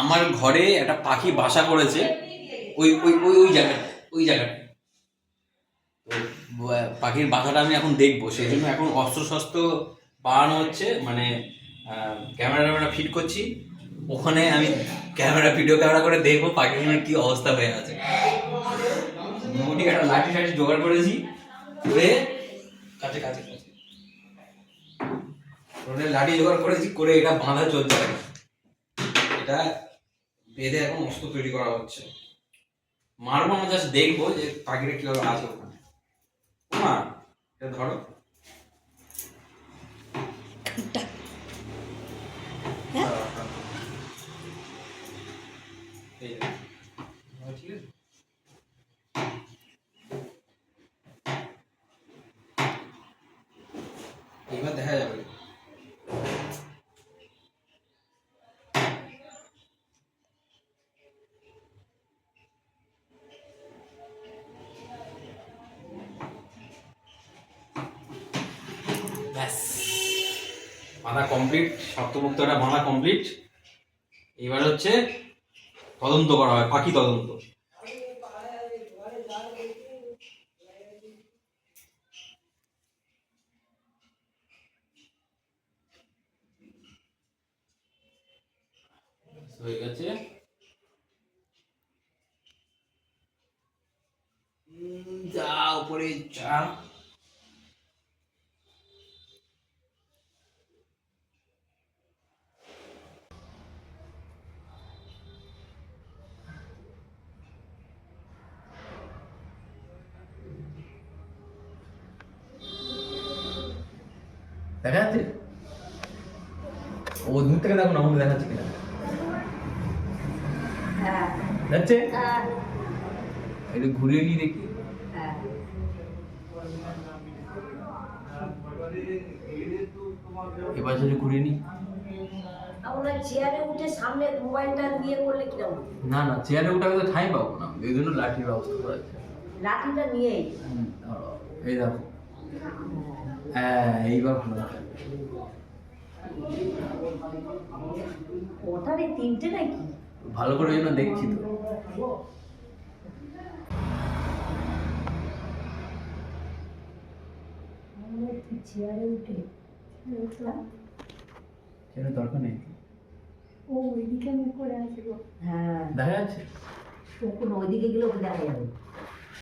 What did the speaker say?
আমার ঘরে একটা পাখি বাসা করেছে, ওই ওই ওই ওই জায়গাটা ওই জায়গাটা তো পাখির বাসাটা আমি এখন দেখব, সেই জন্য এখন অস্ত্র শস্ত্র বাড়ানো হচ্ছে মানে ক্যামেরা ট্যামেরা ফিট করছি। ওখানে আমি ক্যামেরা, ভিডিও ক্যামেরা করে দেখব পাখিগুলোর কি অবস্থা হয়ে আছে। মোটামুটি একটা লাঠি টাঠি জোগাড় করেছি করে কাছে কাছে কাছে। লাঠি জোগাড় করেছি, করে এটা বাঁধা চলছে। এটা বেঁধে এখন অস্ত্র তৈরি করা হচ্ছে। মারবো না জাস্ট দেখব যে পাখিটা কীভাবে আছে ওখানে। মা এটা ধরো। হ্যাঁ? ঠিক আছে এইবার দেখা যাবে। ব্যাস। কমপ্লিট শক্তমুক্তটা বাঁধা কমপ্লিট এবার হচ্ছে তদন্ত করা হয় পাখি তদন্ত। হয়ে গেছে। যা উপরে যা। দেখা যাচ্ছে ও দূর থেকে দেখো না আমাকে দেখাচ্ছে কিনা? যাচ্ছে এটা ঘুরিয়ে নিয়ে দেখি। হ্যাঁ। এবার যদি আমরা চেয়ারে উঠে সামনে মোবাইলটা দিয়ে করলে কীরকম না না চেয়ারে উঠে তো ঠাঁই পাবো না। এই জন্য লাঠির ব্যবস্থা করা লাঠিটা নিয়েই? এই দেখো। হ্যাঁ এইবার ভালো তিনটে নাকি? ভালো করে জন্য দেখছি তো। চেয়ারে উঠে। উঠলাম সেটা দরকার নেই। ও ওইদিকে মুখ করে আছে গো। হ্যাঁ। দেখা যাচ্ছে। ওইদিকে গেলে ওকে দেখা যাবে।